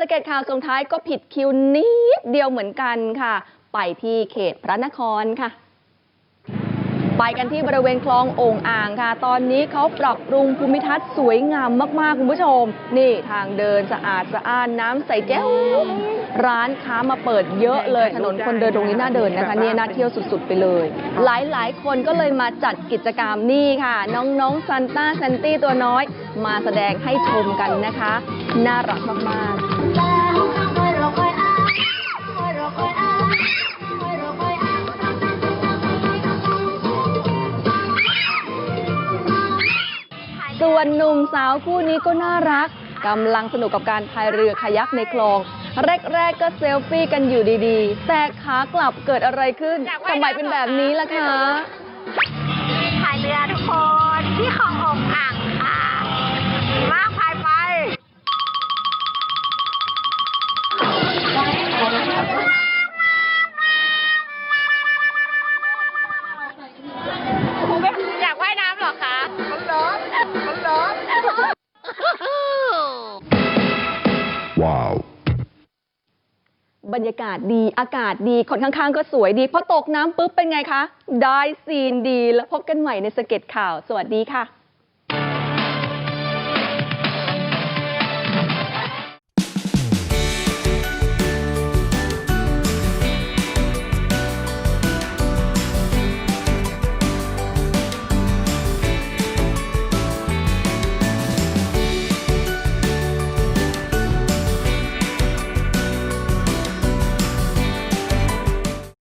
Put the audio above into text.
สเก็ตข่าวส่งท้ายก็ผิดคิวนิดเดียวเหมือนกันค่ะ ไปที่เขตพระนครค่ะ ไปกันที่บริเวณคลองโอ่งอ่างค่ะ ตอนนี้เขาปรับปรุงภูมิทัศน์สวยงามมากๆ คุณผู้ชม นี่ทางเดินสะอาดสะอ้านน้ำใสแจ๋ว ร้านค้ามาเปิดเยอะเลยถนนคนเดินตรงนี้น่าเดินนะคะเนี่ยน่าเที่ยวสุด ๆ ไปเลย หลายๆ คนก็เลยมาจัดกิจกรรมนี่ค่ะ น้องๆซันต้าแซนตี้ตัวน้อย มาแสดงให้ชมกันนะคะ น่ารักมากๆส่วนหนุ่มสาวคู่นี้ก็น่ารักกำลังสนุกกับการพายเรือคายักในคลอง แรกๆก็เซลฟี่กันอยู่ดีๆ แต่ขากลับเกิดอะไรขึ้นทำไมเป็นแบบนี้ล่ะคะพายเรือทุกคนที่คลององอ่างค่ะดีมากพายไปอยากว่ายน้ำเหรอคะมันร้อนมันร้อน Wow. บรรยากาศดีอากาศดีคนข้างๆก็สวยดีพอตกน้ำปุ๊บเป็นไงคะได้ซีนดีแล้วพบกันใหม่ในสเก็ตข่าวสวัสดีค่ะ